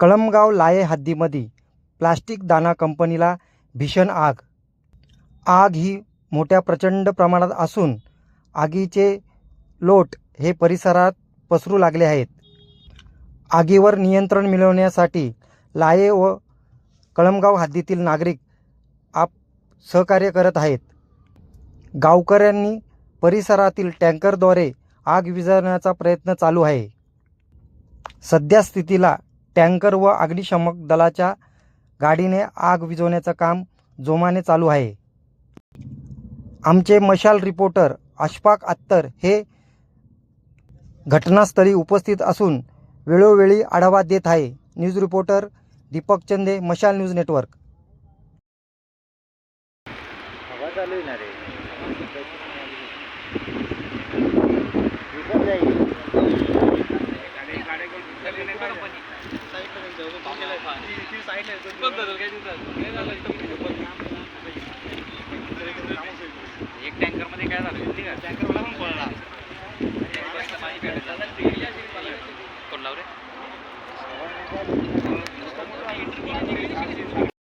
कळमगाव लाये हद्दीमध्ये प्लास्टिक दाना कंपनीला भीषण आग. आग ही मोठ्या प्रचंड प्रमाणात असून आगीचे लोट हे परिसरात पसरू लागले आहेत. आगीवर नियंत्रण मिळवण्यासाठी लाये व कळमगाव हद्दीतील नागरिक आप सहकार्य करत आहेत. गावकऱ्यांनी परिसरातील टँकरद्वारे आग विझवण्याचा प्रयत्न चालू आहे. सध्या स्थितीला टँकर व अग्निशमक दलाच्या गाडीने आग विझवण्याचं काम जोमाने चालू आहे आमचे मशाल रिपोर्टर अशफाक अत्तर हे घटनास्थळी उपस्थित असून वेळोवेळी आढावा देत आहे न्यूज रिपोर्टर दीपक चंदे मशाल न्यूज नेटवर्क एक टँकरमध्ये काय झालं? ठीक आहे. टँकर पण पडला कोण लाव रे